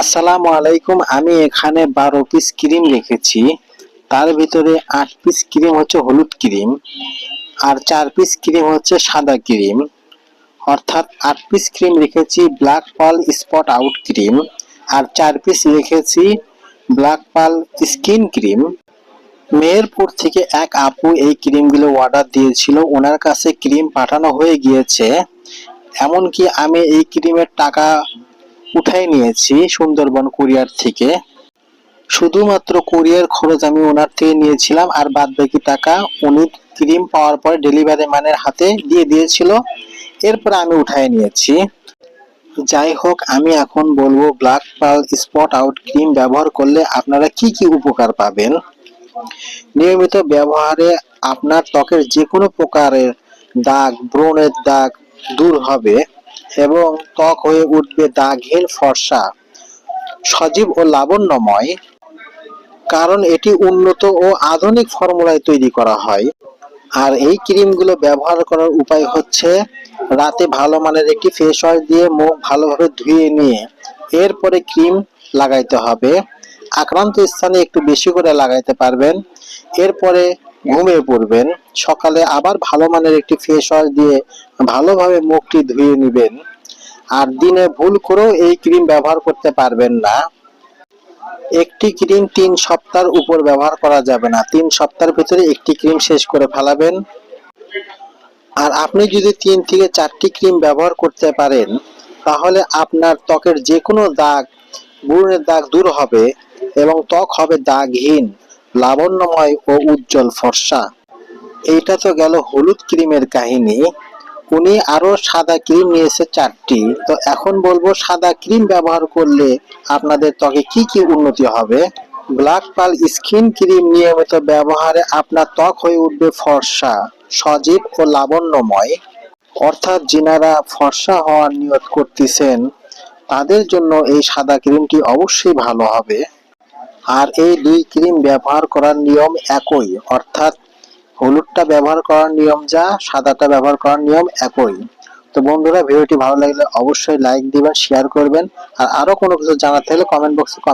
আসসালামু আলাইকুম, আমি এখানে বারো পিস ক্রিম রেখেছি। তার ভিতরে আট পিস ক্রিম হচ্ছে হলুদ ক্রিম আর চার পিস ক্রিম হচ্ছে সাদা ক্রিম অর্থাৎ আট পিস ক্রিম রেখেছি black pearl spot out cream আর চার পিস রেখেছি black pearl skin cream Meherpur থেকে এক আপু এই ক্রিমগুলো অর্ডার দিয়েছিল। ওনার কাছে ক্রিম পাঠানো হয়ে গিয়েছে। এমনকি আমি এই ক্রিমের টাকা উঠাই নিয়েছি সুন্দরবন কুরিয়ার থেকে। শুধুমাত্র কুরিয়ার খরচ আমি ওনার থেকে নিয়েছিলাম, আর বাদ বাকি টাকা উনি ক্রিম পাওয়ার পরে ডেলিভারি ম্যানের হাতে দিয়ে দিয়েছিল। এরপর আমি উঠাই নিয়েছি। যাই হোক, আমি এখন বলব black pearl spot out cream ব্যবহার করলে আপনারা কি কি উপকার পাবেন? নিয়মিত ব্যবহারে আপনার ত্বকের যে কোনো প্রকারের দাগ, ব্রণের দাগ দূর হবে। এবং ত্বক হয়ে উঠবে দাগহীন ফর্সা, সজীব ও লাবণ্যময়, কারণ এটি উন্নত ও আধুনিক ফর্মুলায় তৈরি করা হয়। আর এই ক্রিমগুলো ব্যবহার করার উপায় হচ্ছে রাতে ভালো মানের একটি ফেস ওয়াশ দিয়ে মুখ ভালোভাবে ধুয়ে নিয়ে এরপরে ক্রিম লাগাইতে হবে। আক্রান্ত স্থানে একটু বেশি করে লাগাইতে পারবেন। এরপরে ঘুমিয়ে পড়বেন। সকালে আবার ভালো মানের একটি ফেস ওয়াশ দিয়ে ভালোভাবে মুখটি ধুয়ে নেবেন। আর দিনে ভুল করেও এই ক্রিম ব্যবহার করতে পারবেন না। একটি ক্রিম তিন সপ্তাহের উপর ব্যবহার করা যাবে না। তিন সপ্তাহের ভিতরে একটি ক্রিম শেষ করে ফেলাবেন। আর আপনি যদি তিন থেকে চারটি ক্রিম ব্যবহার করতে পারেন, তাহলে আপনার ত্বকের যে কোনো দাগ ব্রণের দাগ দূর হবে এবং ত্বক হবে দাগহীন। লাবণ্যময় ও উজ্জ্বল ফর্সা। এইটা তো গেল হলুদ ক্রিমের কাহিনী। উনি আরও সাদা ক্রিম নিয়েছে চারটি। তো এখন বলব সাদা ক্রিম ব্যবহার করলে আপনাদের ত্বকে কি কি উন্নতি হবে? ব্ল্যাক পাল স্কিন ক্রিম নিয়মিত ব্যবহারে আপনার ত্বক হয়ে উঠবে ফর্সা, সজীব ও লাবণ্যময়। অর্থাৎ যিনারা ফর্সা হওয়ার নিয়ত করতেছেন, তাদের জন্য এই সাদা ক্রিমটি অবশ্যই ভালো হবে। আর এই দুই ক্রিম ব্যবহার করার নিয়ম একই, অর্থাৎ হলুদটা ব্যবহার করার নিয়ম যা, সাদাটা ব্যবহার করার নিয়ম একই। তো বন্ধুরা, ভিডিওটি ভালো লাগলে অবশ্যই লাইক দিবেন শেয়ার করবেন, আর আরও কোনো কিছু জানার থাকলে কমেন্ট বক্সে কমেন্ট